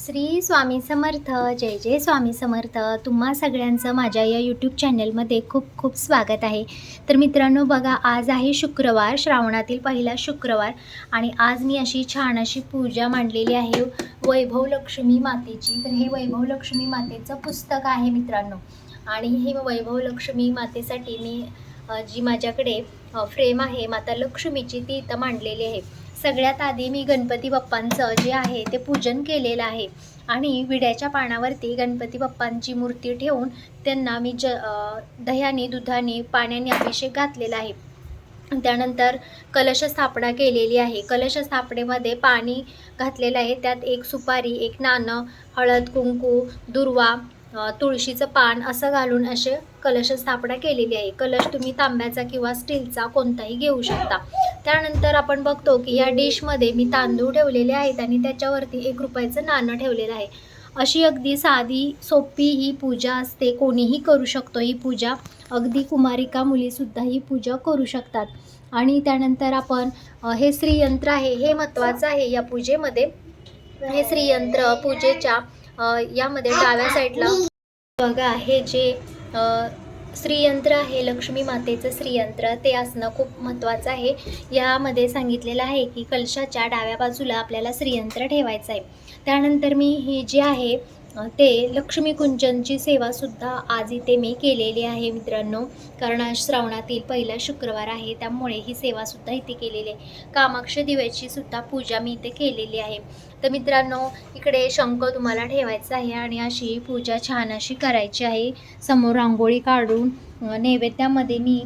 श्री स्वामी समर्थ जय जय स्वामी समर्थ. तुम्हा सगळ्यांचं माझ्या या यूट्यूब चॅनलमध्ये खूप खूप स्वागत आहे. तर मित्रांनो बघा आज आहे शुक्रवार श्रावणातील पहिला शुक्रवार आणि आज मी अशी छान अशी पूजा मांडलेली आहे. वैभव लक्ष्मी मातेची. तर हे वैभव लक्ष्मी मातेचं पुस्तक आहे मित्रांनो. आणि हे वैभव लक्ष्मी मातेसाठी मी जी माझ्याकडे फ्रेम आहे माता लक्ष्मीची ती इथं मांडलेली आहे. सगळ्यात आधी मी गणपती बाप्पांचं जे आहे ते पूजन केलेलं आहे. आणि विड्याच्या पानावरती गणपती बाप्पांची मूर्ती ठेवून त्यांना मी ज दह्याने दुधाने पाण्याने अभिषेक घातलेला आहे. त्यानंतर कलश स्थापना केलेली आहे. कलश स्थापनेमध्ये पाणी घातलेलं आहे. त्यात एक सुपारी एक नाणं हळद कुंकू दुर्वा तुळशीचं पान असं घालून असे कलश स्थापना केलेली आहे. कलश तुम्ही तांब्याचा किंवा स्टीलचा कोणताही घेऊ शकता. त्यानंतर आपण बघतो की या डिशमध्ये मी तांदूळ ठेवलेले आहेत आणि त्याच्यावरती एक रुपयाचं नाणं ठेवलेलं आहे. अशी अगदी साधी सोपी ही पूजा असते. कोणीही करू शकतो ही पूजा. अगदी कुमारिका मुलीसुद्धा ही पूजा करू शकतात. आणि त्यानंतर आपण हे श्रीयंत्र आहे हे महत्त्वाचं आहे या पूजेमध्ये. हे श्रीयंत्र पूजेच्या यामध्ये डाव्या साईडला बघा हे जे श्रीयंत्र आहे लक्ष्मी मातेचं श्रीयंत्र. ते असणं खूप महत्त्वाचं आहे. यामध्ये सांगितलेलं आहे की कलशाच्या डाव्या बाजूला आपल्याला श्रीयंत्र ठेवायचं आहे. त्यानंतर मी ही जी आहे ते लक्ष्मी कुंजनची सेवासुद्धा आज इथे मी केलेली आहे मित्रांनो. कारण आज श्रावणातील पहिला शुक्रवार आहे त्यामुळे ही सेवासुद्धा इथे केलेली आहे. कामाक्ष दिव्याची सुद्धा पूजा मी इथे केलेली आहे. तर मित्रांनो इकडे शंख तुम्हाला ठेवायचा आहे आणि अशी पूजा छान अशी करायची आहे. समोर रांगोळी काढून नैवेद्यामध्ये मी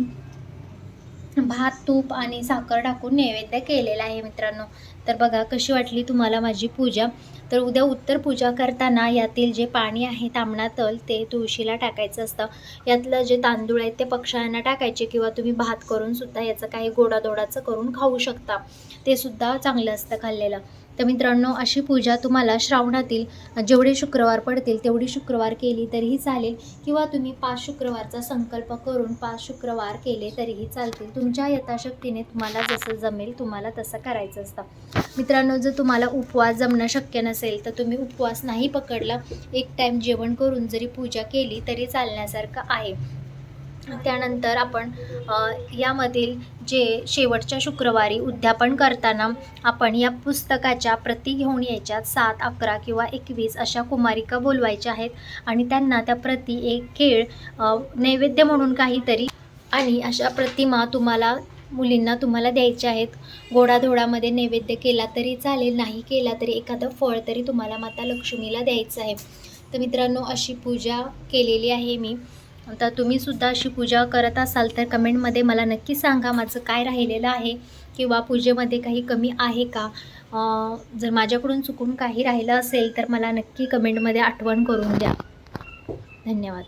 भात तूप आणि साखर टाकून नैवेद्य केलेला आहे मित्रांनो. तर बघा कशी वाटली तुम्हाला माझी पूजा? तर उद्या उत्तर पूजा करताना यातील जे पाणी आहे तांबणातल ते तुळशीला टाकायचं असतं. यातलं जे तांदूळ आहेत ते पक्ष्यांना टाकायचे किंवा तुम्ही भात करून सुद्धा याचं काही गोडादोडाचं करून खाऊ शकता. ते सुद्धा चांगलं असतं खाल्लेलं. तर मित्रांनो अशी पूजा तुम्हाला श्रावणातील जेवढे शुक्रवार पडतील तेवढी शुक्रवार केली तरीही चालेल. किंवा तुम्ही पाच शुक्रवारचा संकल्प करून पाच शुक्रवार केले तरीही चालतील. तुमच्या यथाशक्तीने तुम्हाला जसं जमेल तुम्हाला तसं करायचं असतं. मित्रांनो जर तुम्हाला उपवास जमणं शक्य नसेल तर तुम्ही उपवास नाही पकडला. एक टाईम जेवण करून जरी पूजा केली तरी चालण्यासारखं आहे. त्यानंतर आपण यामधील जे शेवटच्या शुक्रवारी उद्यापन करताना आपण या पुस्तकाच्या प्रती घेऊन यायच्यात सात अकरा किंवा एकवीस अशा कुमारिका बोलवायच्या आहेत आणि त्यांना त्या प्रती एक खेळ नैवेद्य म्हणून काहीतरी आणि अशा प्रतिमा तुम्हाला मुलींना तुम्हाला द्यायच्या आहेत. गोडाधोडामध्ये नैवेद्य केला तरी चालेल नाही केला तरी एखादं फळ तरी तुम्हाला माता लक्ष्मीला द्यायचं आहे. तर मित्रांनो अशी पूजा केलेली आहे मी. तर तुम्हीसुद्धा अशी पूजा करत असाल तर कमेंटमध्ये मला नक्की सांगा माझं काय राहिलेलं आहे किंवा पूजेमध्ये काही कमी आहे का? जर माझ्याकडून चुकून काही राहिलं असेल तर मला नक्की कमेंटमध्ये आठवण करून द्या. धन्यवाद.